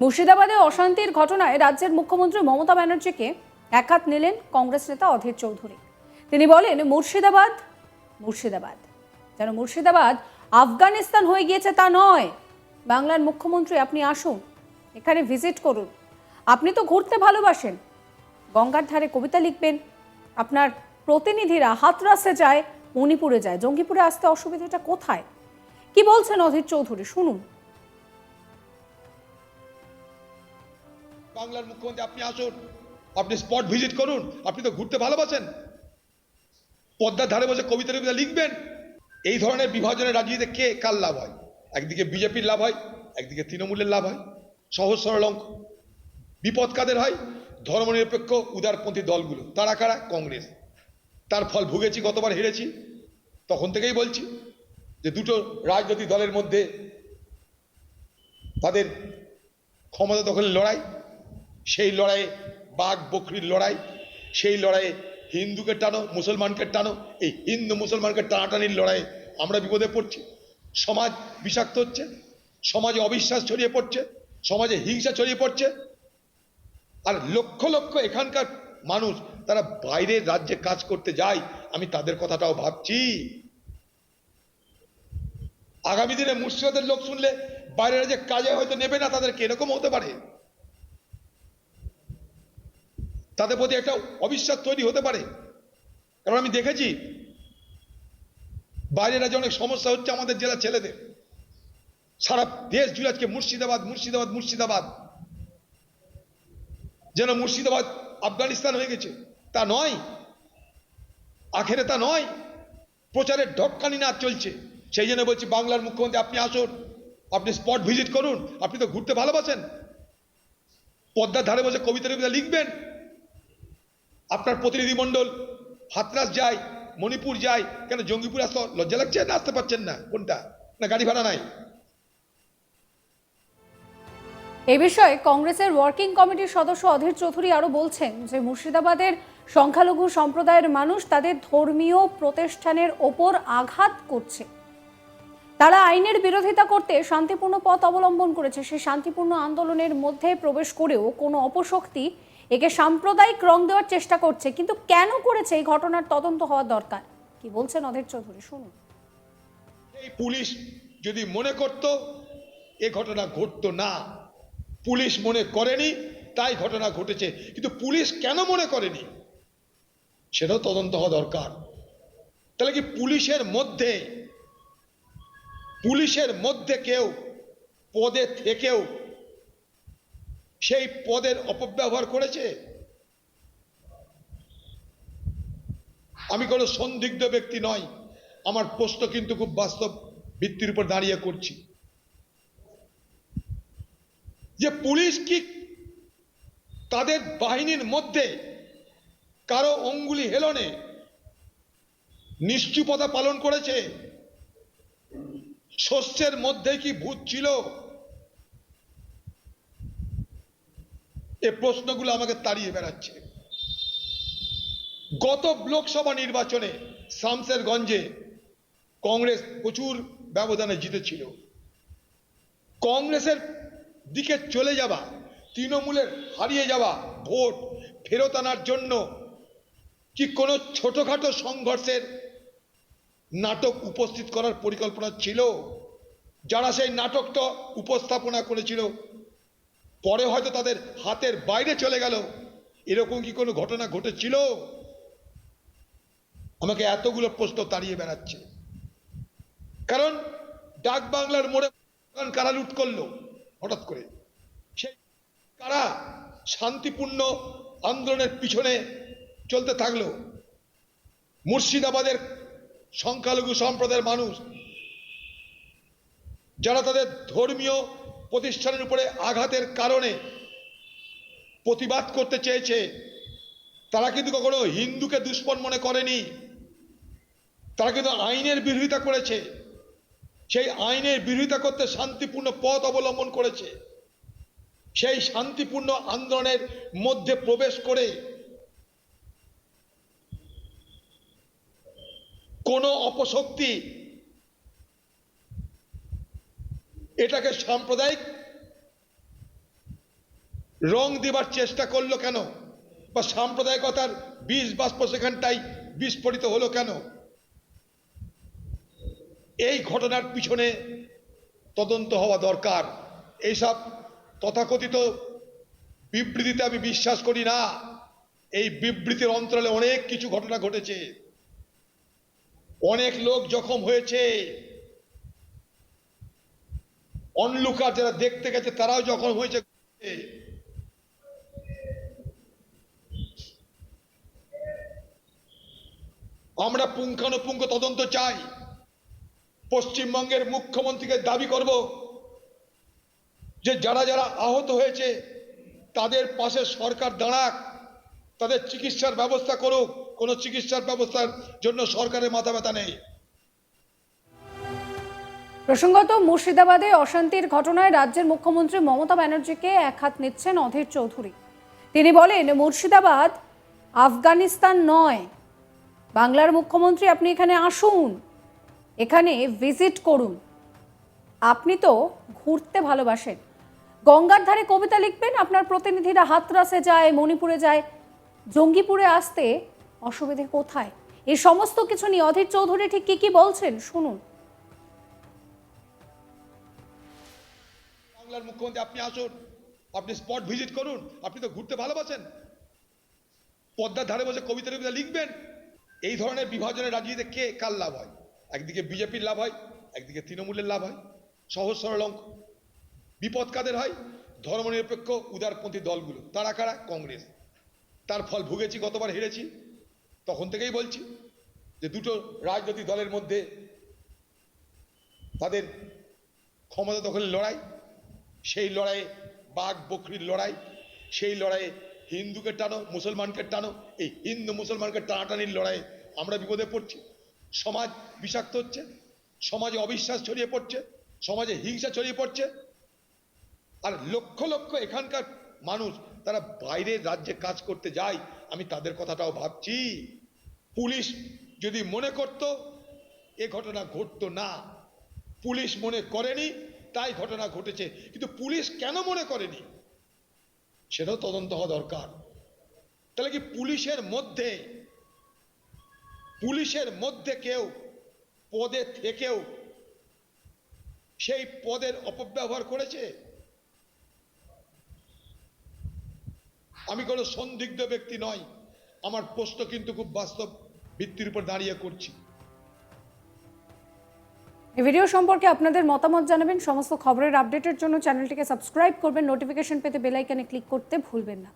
মুর্শিদাবাদে অশান্তির ঘটনায় রাজ্যের মুখ্যমন্ত্রী মমতা ব্যানার্জিকে একহাত নিলেন কংগ্রেস নেতা অধীর চৌধুরী। তিনি বলেন, মুর্শিদাবাদ মুর্শিদাবাদ। যেন মুর্শিদাবাদ আফগানিস্তান হয়ে গিয়েছে তা নয়। বাংলার মুখ্যমন্ত্রী, আপনি আসুন, এখানে ভিজিট করুন। আপনি তো ঘুরতে ভালোবাসেন। গঙ্গার ধারে কবিতা লিখবেন। আপনার প্রতিনিধিরা হাতরাসে যায়, মণিপুরে যায়। জঙ্গিপুরে আসতে অসুবিধাটা কোথায়? কি বলছেন অধীর চৌধুরী? শুনুন। বাংলার মুখ্যমন্ত্রী, আপনি আসুন। আপনি স্পট ভিজিট করুন। আপনি তো ঘুরতে ভালোবাসেন। পদ্মার ধারে বসে কবিতা কবিতা লিখবেন। এই ধরনের বিভাজনের রাজনীতিতে কে, কার লাভ হয়? একদিকে বিজেপির লাভ হয়, একদিকে তৃণমূলের লাভ হয়। সহজ সরল অঙ্ক। বিপদ কাদের হয়? ধর্মনিরপেক্ষ উদারপন্থী দলগুলো। তারা কারা? কংগ্রেস। তার ফল ভুগেছি, গতবার হেরেছি। তখন থেকেই বলছি যে দুটো রাজনৈতিক দলের মধ্যে তাদের ক্ষমতা দখলের লড়াই সেই লড়াইয়ে বাঘ বকরির লড়াই, সেই লড়াইয়ে হিন্দুকে টানো, মুসলমানকে টানো, এই হিন্দু মুসলমানকে টানাটানির লড়াইয়ে আমরা বিপদে পড়ছি। সমাজ বিষাক্ত হচ্ছে, সমাজে অবিশ্বাস ছড়িয়ে পড়ছে, সমাজে হিংসা ছড়িয়ে পড়ছে। আর লক্ষ লক্ষ এখানকার মানুষ তারা বাইরের রাজ্যে কাজ করতে যায়, আমি তাদের কথাটাও ভাবছি। আগামী দিনে মুর্শিদাবাদের লোক শুনলে বাইরের রাজ্যে কাজে হয়তো নেবে না, তাদেরকে এরকম হতে পারে। তাদের প্রতি একটা অবিশ্বাস তৈরি হতে পারে। কারণ আমি দেখেছি, বাইরের রাজ্যে অনেক সমস্যা হচ্ছে আমাদের জেলার ছেলেদের। সারা দেশ জুড়ে আজকে মুর্শিদাবাদ মুর্শিদাবাদ মুর্শিদাবাদ। যেন মুর্শিদাবাদ আফগানিস্তান হয়ে গেছে। তা নয়। আখেরে তা নয়। প্রচারের ঢক্কানি না চলছে। সেই জন্য বলছি, বাংলার মুখ্যমন্ত্রী, আপনি আসুন। আপনি স্পট ভিজিট করুন। আপনি তো ঘুরতে ভালোবাসেন। পদ্মার ধারে বসে কবিতা টবিতা লিখবেন। আপনার প্রতিনিধি মণ্ডল, হাতরাস যায়, মণিপুর যায়, কেন জঙ্গিপুর আসতে লজ্জা লাগছে না আসতে পারছেন না? কোনটা? না গাড়ি ভাড়া নাই? এ বিষয়ে কংগ্রেসের ওয়ার্কিং কমিটির সদস্য অধীর চৌধুরী আরও বলছেন যে মুর্শিদাবাদের সংখ্যালঘু সম্প্রদায়ের মানুষ তাদের ধর্মীয় প্রতিষ্ঠানের ওপর আঘাত করছে। তারা আইনের বিরোধিতা করতে শান্তিপূর্ণ পথ অবলম্বন করেছে। সেই শান্তিপূর্ণ আন্দোলনের মধ্যে প্রবেশ করেও কোনো অপশক্তি একে সাম্প্রদায়িক রং দেওয়ার চেষ্টা করছে, কিন্তু কেন করেছে? এই ঘটনার তদন্ত হওয়া দরকার। কি বলছেন অধীর চৌধুরী? শুনুন। এই পুলিশ যদি মনে করত, এ ঘটনা ঘটতো না। পুলিশ মনে করেনি, তাই ঘটনা ঘটেছে। কিন্তু পুলিশ কেন মনে করেনি? সেটাও তদন্ত হওয়া দরকার। তাহলে কি পুলিশের মধ্যে পুলিশের মধ্যে কেউ পদে থেকেও সেই পদের অপব্যবহার করেছে? আমি কোনো সন্দিগ্ধ ব্যক্তি নয় আমার প্রশ্ন কিন্তু খুব বাস্তব ভিত্তির উপর দাঁড়িয়ে করছি। যে পুলিশ কি তাদের বাহিনীর মধ্যে কারও অঙ্গুলি হেলনে নিশ্চুপতা পালন করেছে? শস্যের মধ্যে কি ভূত ছিল? এ প্রশ্নগুলো আমাকে তাড়িয়ে বেড়াচ্ছে। গত লোকসভা নির্বাচনে শামসেরগঞ্জে কংগ্রেস প্রচুর ব্যবধানে জিতেছিল। কংগ্রেসের দিকে চলে যাওয়া, তৃণমূলের হারিয়ে যাওয়া ভোট ফেরত আনার জন্য কি কোনো ছোটখাটো সংঘর্ষের নাটক উপস্থিত করার পরিকল্পনা ছিল? যারা সেই নাটকটা উপস্থাপনা করেছিল পরে হয়তো তাদের হাতের বাইরে চলে গেল। এরকম কি কোনো ঘটনা ঘটেছিল? আমাকে এতগুলো প্রশ্ন তাড়িয়ে বেড়াচ্ছে। কারণ ডাক বাংলার মোড়ে কারা লুট করল? হঠাৎ করে। সেই কারা শান্তিপূর্ণ আন্দোলনের পিছনে চলতে থাকল? মুর্শিদাবাদের সংখ্যালঘু সম্প্রদায়ের মানুষ, যারা তাদের ধর্মীয় প্রতিষ্ঠানের উপরে আঘাতের কারণে প্রতিবাদ করতে চেয়েছে, তারা কিন্তু কখনো হিন্দুকে দুশ্মন মনে করেনি, তারা কিন্তু আইনের বিরোধিতা করেছে, সেই আইনের বিরোধিতা করতে শান্তিপূর্ণ পথ অবলম্বন করেছে, সেই শান্তিপূর্ণ আন্দোলনের মধ্যে প্রবেশ করে কোনো অপশক্তি এটাকে সাম্প্রদায়িক রং দেবার চেষ্টা করল কেন? বা সাম্প্রদায়িকতার বিষ বাষ্প সেখানটাই বিস্ফোরিত হলো কেন? এই ঘটনার পিছনে তদন্ত হওয়া দরকার। এইসব তথাকথিত বিবৃতিতে আমি বিশ্বাস করি না। এই বিবৃতির অন্তরালে অনেক কিছু ঘটনা ঘটেছে। অনেক লোক জখম হয়েছে। অনলুকার যারা দেখতে গেছে, তারাও জখম হয়েছে, আমরা পুঙ্খানুপুঙ্খ তদন্ত চাই। পশ্চিমবঙ্গের মুখ্যমন্ত্রীকে দাবি করব যে, যারা যারা আহত হয়েছে, তাদের পাশে সরকার দাঁড়াক, তাদের চিকিৎসার ব্যবস্থা করুক। কোনো চিকিৎসার ব্যবস্থার জন্য সরকারের মাথা ব্যথা নেই। প্রসঙ্গত, মুর্শিদাবাদে অশান্তির ঘটনায় রাজ্যের মুখ্যমন্ত্রী মমতা ব্যানার্জিকে এক হাত নিচ্ছেন অধীর চৌধুরী। তিনি বলেন, মুর্শিদাবাদ আফগানিস্তান নয়। বাংলার মুখ্যমন্ত্রী, আপনি এখানে আসুন। এখানে ভিজিট করুন। আপনি তো ঘুরতে ভালোবাসেন। গঙ্গার ধারে কবিতা লিখবেন, আপনার প্রতিনিধিরা হাতরাসে যায়, মণিপুরে যায়। জঙ্গিপুরে আসতে অসুবিধে কোথায়? এই সমস্ত কিছু নিয়ে অধীর চৌধুরী ঠিক কী কী বলছেন? শুনুন। বাংলার মুখ্যমন্ত্রী, আপনি আসুন। আপনি স্পট ভিজিট করুন। আপনি তো ঘুরতে ভালোবাসেন। পদ্মার ধারে বসে কবিতা টবিতা লিখবেন। এই ধরনের বিভাজনের রাজনীতিতে কে, কার লাভ হয়? একদিকে বিজেপির লাভ হয়, একদিকে তৃণমূলের লাভ হয়। সহজ সরল অঙ্ক। বিপদ কাদের হয়? ধর্মনিরপেক্ষ, উদারপন্থী দলগুলো। তারা কারা? কংগ্রেস। তার ফল ভুগেছি, গতবার হেরেছি। তখন থেকেই বলছি যে দুটো রাজনৈতিক দলের মধ্যে তাদের ক্ষমতা দখলের লড়াই সেই লড়াইয়ে বাঘ বকরির লড়াই, সেই লড়াইয়ে হিন্দুকে টানো, মুসলমানকে টানো, এই হিন্দু মুসলমানকে টানাটানির লড়াইয়ে আমরা বিপদে পড়ছি। সমাজ বিষাক্ত হচ্ছে, সমাজে অবিশ্বাস ছড়িয়ে পড়ছে, সমাজে হিংসা ছড়িয়ে পড়ছে। আর লক্ষ লক্ষ এখানকার মানুষ তারা বাইরের রাজ্যে কাজ করতে যায়, আমি তাদের কথাটাও ভাবছি। পুলিশ যদি মনে করত, এ ঘটনা ঘটতো না, পুলিশ মনে করেনি তাই ঘটনা ঘটেছে। কিন্তু পুলিশ কেন মনে করেনি? সেটাও তদন্ত হওয়া দরকার। তাহলে কি পুলিশের মধ্যে পুলিশের মধ্যে কেউ পদে থেকেও সেই পদের অপব্যবহার করেছে? আমি কোনো সন্দিগ্ধ ব্যক্তি নয়। আমার প্রশ্ন কিন্তু খুব বাস্তব ভিত্তির উপর দাঁড়িয়ে করছি। এই ভিডিও সম্পর্কে আপনাদের মতামত জানাবেন। সমস্ত খবরের আপডেটের জন্য চ্যানেলটিকে সাবস্ক্রাইব করবেন। নোটিফিকেশন পেতে বেলাইকানে ক্লিক করতে ভুলবেন না।